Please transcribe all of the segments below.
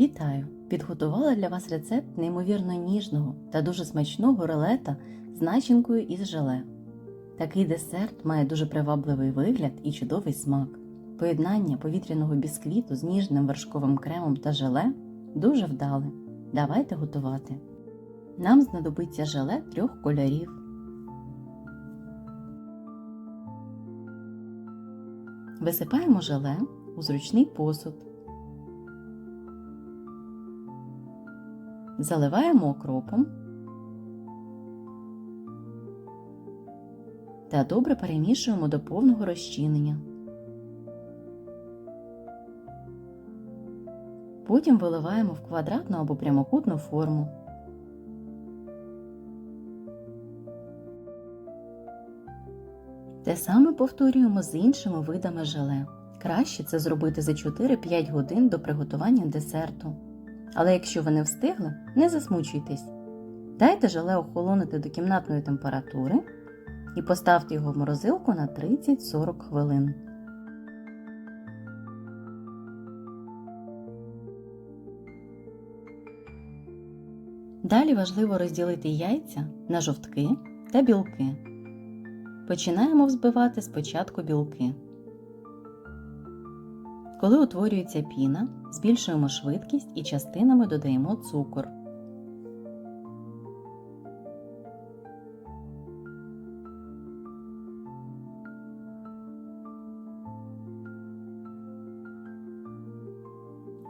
Вітаю! Підготувала для вас рецепт неймовірно ніжного та дуже смачного рулета з начинкою із желе. Такий десерт має дуже привабливий вигляд і чудовий смак. Поєднання повітряного бісквіту з ніжним вершковим кремом та желе дуже вдале. Давайте готувати. Нам знадобиться желе трьох кольорів. Висипаємо желе у зручний посуд. Заливаємо окропом та добре перемішуємо до повного розчинення. Потім виливаємо в квадратну або прямокутну форму. Те саме повторюємо з іншими видами желе. Краще це зробити за 4-5 годин до приготування десерту. Але якщо ви не встигли, не засмучуйтесь. Дайте желе охолонути до кімнатної температури і поставте його в морозилку на 30-40 хвилин. Далі важливо розділити яйця на жовтки та білки. Починаємо взбивати спочатку білки. Коли утворюється піна, збільшуємо швидкість і частинами додаємо цукор.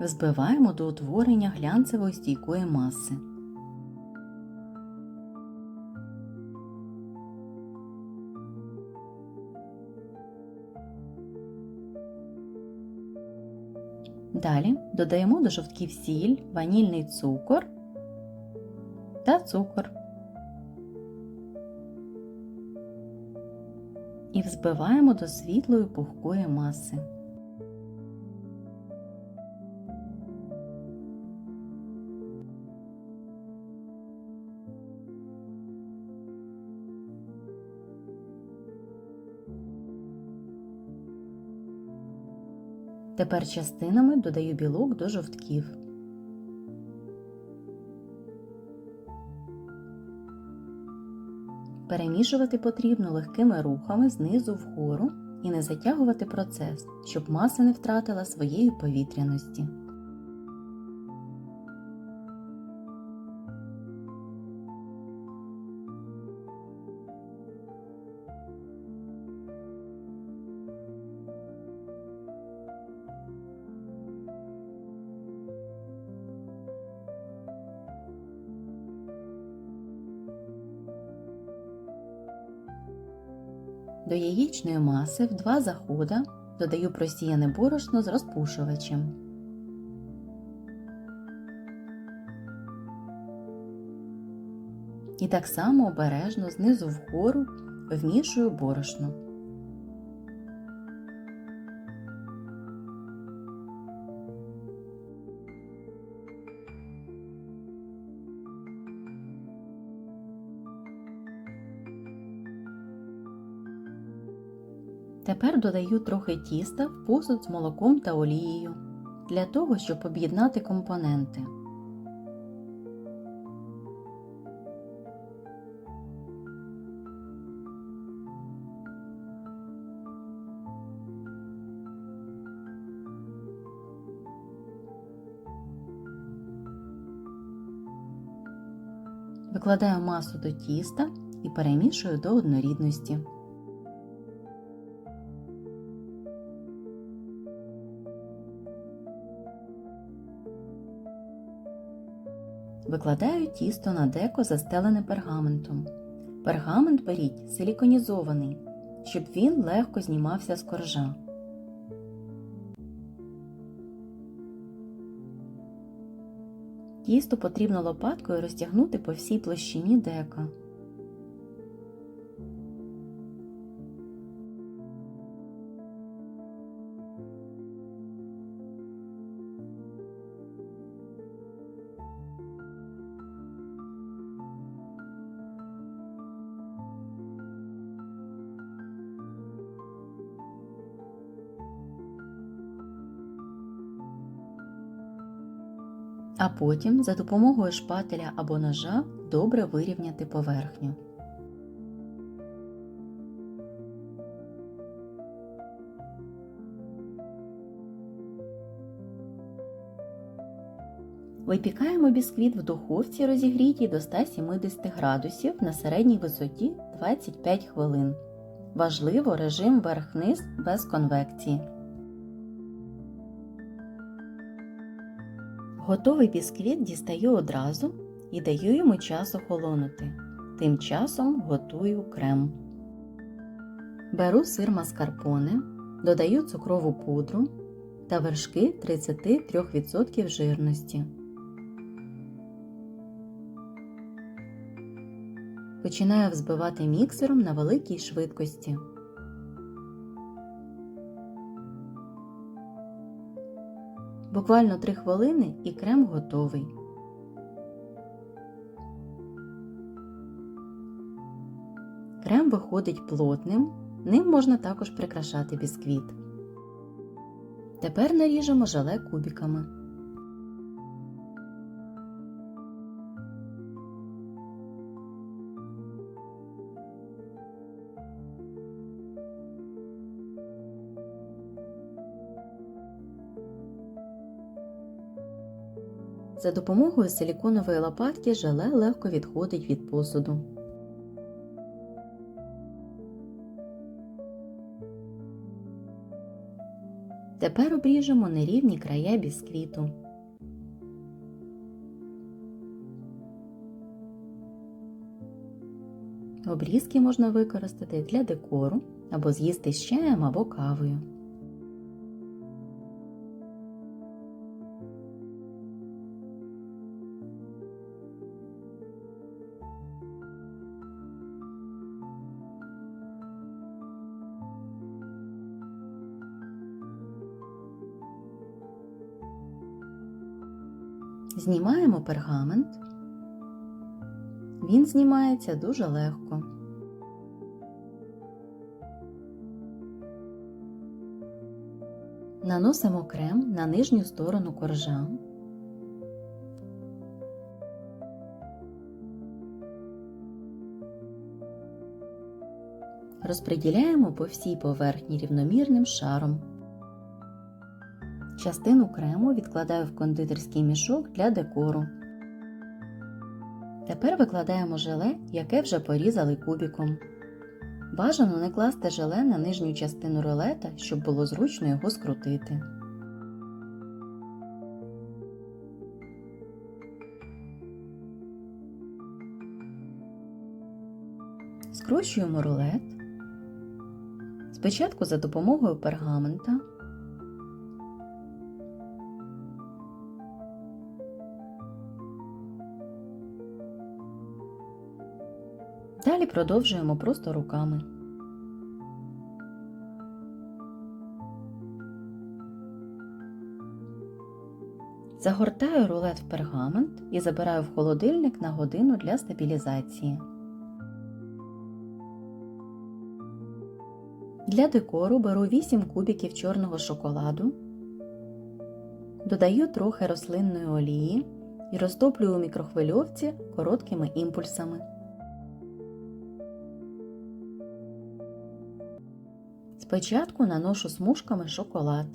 Взбиваємо до утворення глянцевої стійкої маси. Далі додаємо до жовтків сіль, ванільний цукор та цукор. І взбиваємо до світлої пухкої маси. Тепер частинами додаю білок до жовтків. Перемішувати потрібно легкими рухами знизу вгору і не затягувати процес, щоб маса не втратила своєї повітряності. До яєчної маси в два заходи додаю просіяне борошно з розпушувачем. І так само обережно знизу вгору вмішую борошно. Тепер додаю трохи тіста в посуд з молоком та олією для того, щоб об'єднати компоненти. Викладаю масу до тіста і перемішую до однорідності. Викладаю тісто на деко застелене пергаментом. Пергамент беріть силіконізований, щоб він легко знімався з коржа. Тісто потрібно лопаткою розтягнути по всій площині дека. А потім за допомогою шпателя або ножа добре вирівняти поверхню. Випікаємо бісквіт в духовці розігрітій до 170 градусів на середній висоті 25 хвилин. Важливо режим верх-низ без конвекції. Готовий бісквіт дістаю одразу і даю йому час охолонути. Тим часом готую крем. Беру сир маскарпоне, додаю цукрову пудру та вершки 33% жирності. Починаю взбивати міксером на великій швидкості. Буквально 3 хвилини і крем готовий. Крем виходить плотним, ним можна також прикрашати бісквіт. Тепер наріжемо желе кубиками. За допомогою силіконової лопатки желе легко відходить від посуду. Тепер обріжемо нерівні края бісквіту. Обрізки можна використати для декору або з'їсти з чаєм або кавою. Знімаємо пергамент. Він знімається дуже легко. Наносимо крем на нижню сторону коржа. Розподіляємо по всій поверхні рівномірним шаром. Частину крему відкладаю в кондитерський мішок для декору. Тепер викладаємо желе, яке вже порізали кубіком. Бажано не класти желе на нижню частину рулета, щоб було зручно його скрутити. Скручуємо рулет. Спочатку за допомогою пергамента. Далі продовжуємо просто руками. Загортаю рулет в пергамент і забираю в холодильник на годину для стабілізації. Для декору беру 8 кубиків чорного шоколаду, додаю трохи рослинної олії і розтоплюю у мікрохвильовці короткими імпульсами. Спочатку наношу смужками шоколад.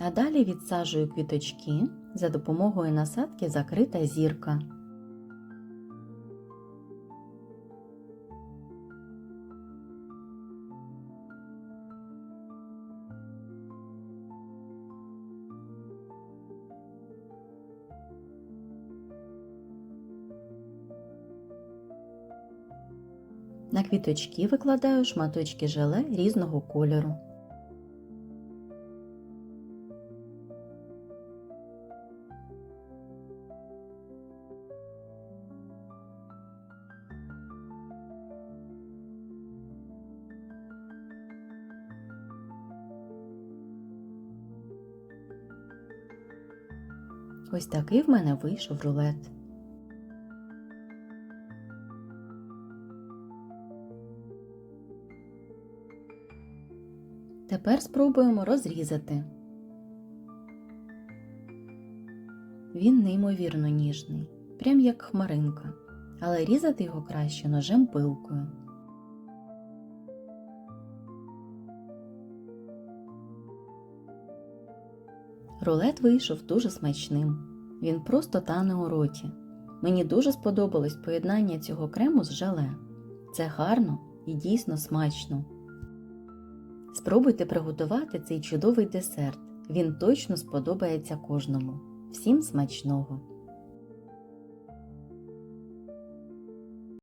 А далі відсаджую квіточки за допомогою насадки закрита зірка. На квіточки викладаю шматочки желе різного кольору. Ось такий в мене вийшов рулет. Тепер спробуємо розрізати. Він неймовірно ніжний, прям як хмаринка, але різати його краще ножем пилкою. Рулет вийшов дуже смачним. Він просто тане у роті. Мені дуже сподобалось поєднання цього крему з желе. Це гарно і дійсно смачно. Спробуйте приготувати цей чудовий десерт. Він точно сподобається кожному. Всім смачного!